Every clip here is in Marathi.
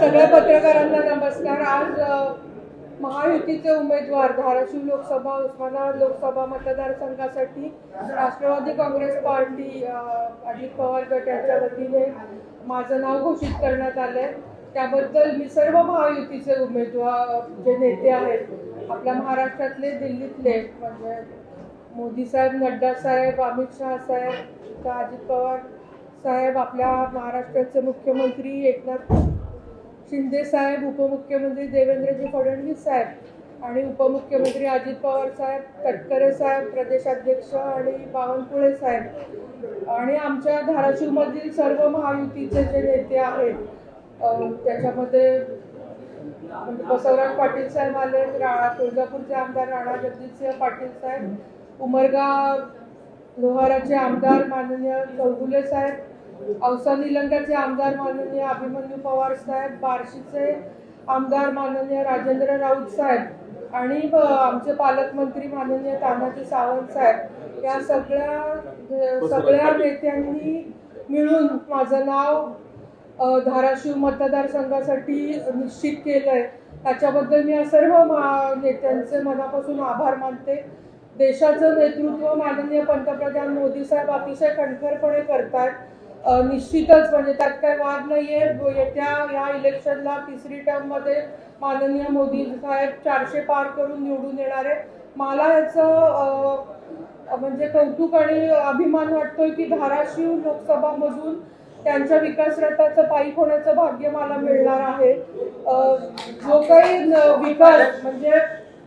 सगळ्या पत्रकारांना नमस्कार. आज महायुतीचे उमेदवार धाराशिव लोकसभा उस्मानाबाद लोकसभा मतदारसंघासाठी राष्ट्रवादी काँग्रेस पार्टी अजित पवार गट यांच्या वतीने माझं नाव घोषित करण्यात आलंय. त्याबद्दल मी सर्व महायुतीचे उमेदवार जे नेते आहेत आपल्या महाराष्ट्रातले दिल्लीतले म्हणजे मोदी साहेब नड्डा साहेब अमित शहा साहेब अजित पवार साहेब आपल्या महाराष्ट्राचे मुख्यमंत्री एकनाथ शिंदे साहेब उपमुख्यमंत्री देवेंद्रजी फडणवीस साहेब आणि उपमुख्यमंत्री अजित पवार साहेब तटकरे साहेब प्रदेशाध्यक्ष आणि बावनकुळे साहेब. आणि आमच्या धाराशिवमधील सर्व महायुतीचे जे नेते आहेत त्याच्यामध्ये म्हणजे बसवराज पाटील साहेब आले राणा तुळजापूरचे आमदार राणा जगदीशसिंह पाटील साहेब उमरगा लोहाराचे आमदार माननीय चौगुले साहेब औसा निलंग्याचे आमदार माननीय अभिमन्यू पवार साहेब बार्शीचे आमदार माननीय राजेंद्र राऊत साहेब आणि आमचे पालकमंत्री माननीय तानाजी सावंत साहेब या सगळ्या सगळ्या नेत्यांनी मिळून माझं नाव धाराशिव मतदारसंघासाठी निश्चित केलंय. त्याच्याबद्दल मी या सर्व मा- नेत्यांचे मनापासून आभार मानते. देशाचं नेतृत्व माननीय पंतप्रधान मोदी साहेब अतिशय कणखरपणे करतात निश्चितच म्हणजे त्यात काही वाद नाहीये. आहे येत्या या इलेक्शनला तिसरी टर्ममध्ये माननीय मोदी साहेब चारशे पार करून निवडून येणार आहे मला याचं म्हणजे कौतुक आणि अभिमान वाटतोय की धाराशिव लोकसभामधून त्यांच्या विकास रथाचं पायी होण्याचं भाग्य मला मिळणार आहे. जो काही विकास म्हणजे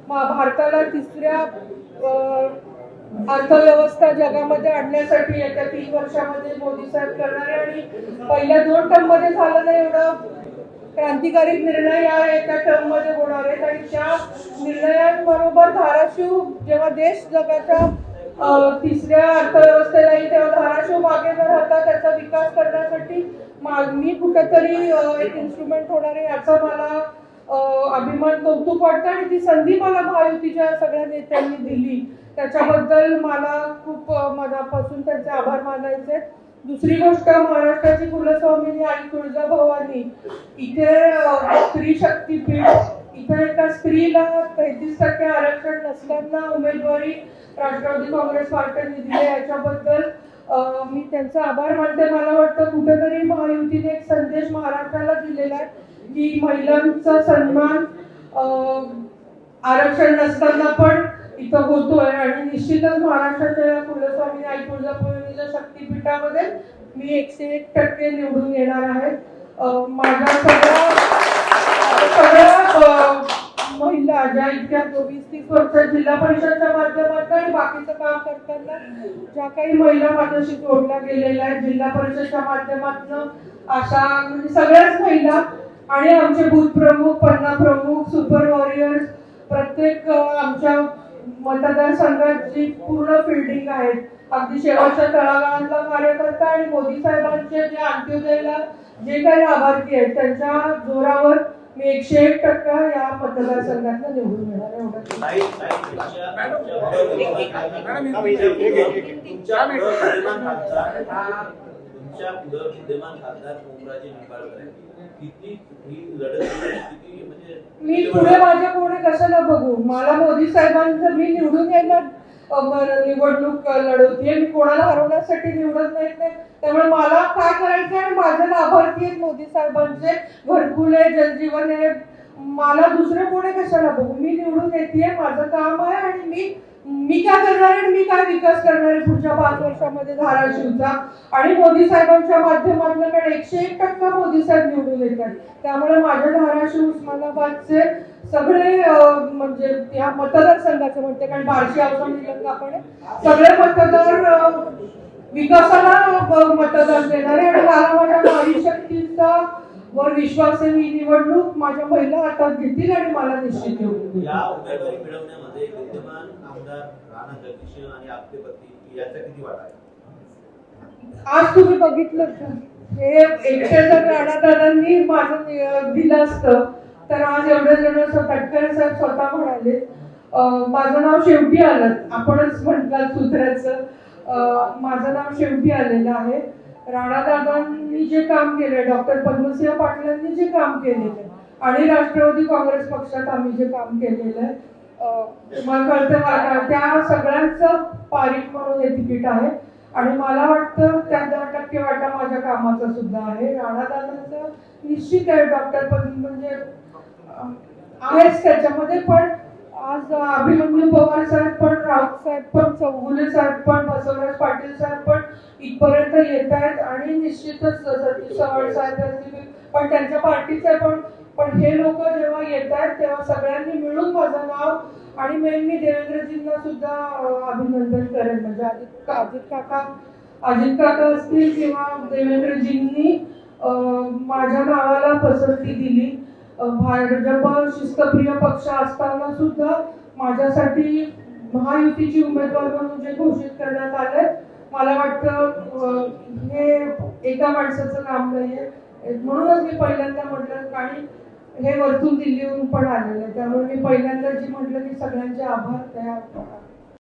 मा- भारताला तिसऱ्या अर्थव्यवस्था जगामध्ये आणण्यासाठी येत्या तीन वर्षामध्ये मोदी साहेब करणार आणि पहिल्या दोन टर्ममध्ये झालं नाही एवढं. क्रांतिकारी निर्णय या एका टर्ममध्ये होणार आहेत आणि त्या निर्णयांबरोबर धाराशिव जेव्हा देश जगाच्या तिसऱ्या अर्थव्यवस्थेला येईल तेव्हा धाराशिव मागे न राहता त्याचा विकास करण्यासाठी मागणी मी कुठेतरी एक इन्स्ट्रुमेंट होणार आहे याचा मला अभिमान कौतुक वाटतं आणि ती संधी मला महायुतीच्या सगळ्या नेत्यांनी दिली. त्याच्याबद्दल मला खूप मनापासून त्यांचे आभार मानायचे. दुसरी गोष्ट महाराष्ट्राची कुलस्वामिनी आई तुळजाभवानी इथे स्त्री शक्तीपीठ इथे एका स्त्रीला तेहतीस टक्के आरक्षण नसताना उमेदवारी राष्ट्रवादी काँग्रेस पार्टीने दिली याच्याबद्दल मी त्यांचा आभार मानते. मला वाटतं कुठेतरी महायुतीने एक संदेश महाराष्ट्राला दिलेला आहे. की महिलांचा सन्मान आरक्षण नसताना पण इथं होतोय. आणि निश्चितच महाराष्ट्राच्या कुलस्वामी आई तुळजाभवानीच्या शक्तीपीठामध्ये मी एकशे एक टक्के निवडून येणार आहे. माझ्या सगळ्या सगळ्या महिला ज्या इतक्या चोवीस तीस वर्ष जिल्हा परिषदच्या माध्यमातून आणि बाकीचं काम करताना ज्या काही महिला माझ्याशी जोडल्या गेलेल्या आहेत जिल्हा परिषदच्या माध्यमातून अशा म्हणजे सगळ्याच महिला आणि आमचे बूथ प्रमुख पन्ना प्रमुख सुपर वॉरियर्स प्रत्येक आमच्या मतदारसंघात जी पूर्ण फिल्डिंग आहेत अगदी शेवटच्या तळागाळातला कार्यकर्ता आणि मोदी साहेबांचे जे अंत्योदयला जे काही लाभार्थी आहेत त्यांच्या जोरावर मी एकशे एक टक्का या मतदारसंघात निवडून येणार एवढंच तुमच्या- पुढं विद्यमान खासदार ओमराजे निंबाळकर किती ही लढत किती म्हणजे मी पुढे माझ्या पुढे कशाला बघू? मला मोदी साहेबांचं मी निवडून येणार. निवडणूक अ, मी कोणाला हरवण्यासाठी निवडत नाही त्यामुळे मला काय करायचं आणि माझे लाभार्थी आहेत मोदी साहेबांचे. घरकुल आहे जलजीवन आहे. मला दुसरे कोणी कशाला बघू? मी निवडून येते माझं काम आहे आणि मी मी काय करणार आहे आणि मी काय विकास करणार आहे पुढच्या पाच वर्षामध्ये धाराशिवचा? आणि मोदी साहेबांच्या माध्यमातून कारण एकशे एक टक्का मोदी साहेब निवडून येतात. त्यामुळे माझ्या धाराशिव उस्मानाबादचे सगळे म्हणजे या मतदारसंघाचे म्हणते कारण बार्शी औसा निलंगा आपण सगळे मतदार विकासाला मतदान मतदान देणारे आणि मला माझ्या नारी शक्तीचा वर विश्वास आहे मी निवडणूक माझ्या महिला हातात घेतील आणि मला निश्चित. या उमेदवारी मिळवण्यामध्ये विद्यमान आमदार राणा जगदीश आणि आपले पती याचा किती वाटा आहे? आज तुम्ही बघितलं हे एकटे जर राणादादांनी माझं दिलं असतं. तर आज एवढे जण तटकरे साहेब स्वतः म्हणाले माझं नाव शेवटी आलं. आपणच म्हटलं सूत्राचं. माझं नाव शेवटी आलेलं आहे. राणादादांनी जे काम केले डॉक्टर पद्मसिंह पाटलांनी जे काम केलेलं आहे आणि राष्ट्रवादी काँग्रेस पक्षात आम्ही जे काम केलेलं आहे तुम्हाला कळतं त्या सगळ्यांचं पारिक म्हणून हे तिकीट आहे. आणि मला वाटतं त्या दहा टक्के वाटा माझ्या कामाचा सुद्धा आहे. राणादादांचं निश्चित आहे डॉक्टर पद म्हणजे आहेच त्याच्यामध्ये पण आज अभिमन्यू पवार साहेब पण राऊत साहेब पण चौगुले साहेब पण बसवराज पाटील साहेब पण पर्यंत येत आहेत आणि निश्चितच सतीश चव्हाण साहेब पण त्यांच्या पार्टीचे पण पण हे लोक जेव्हा येत आहेत तेव्हा सगळ्यांनी मिळून माझं नाव आणि मेन मी देवेंद्रजींना सुद्धा अभिनंदन करेन. म्हणजे अजित अजित काका अजित काका असतील किंवा देवेंद्रजींनी माझ्या नावाला पसंती दिली. भाजप शिस्तप्रिय पक्ष असताना सुद्धा माझ्यासाठी महायुतीची उमेदवार म्हणून जे घोषित करण्यात आले मला वाटतं हे एका माणसाचं काम नाहीये. म्हणूनच मी पहिल्यांदा म्हटलं आणि हे वरतून दिल्लीहून पण आलेलं आहे. त्यामुळे मी पहिल्यांदा जी म्हटलं की सगळ्यांचे आभार त्या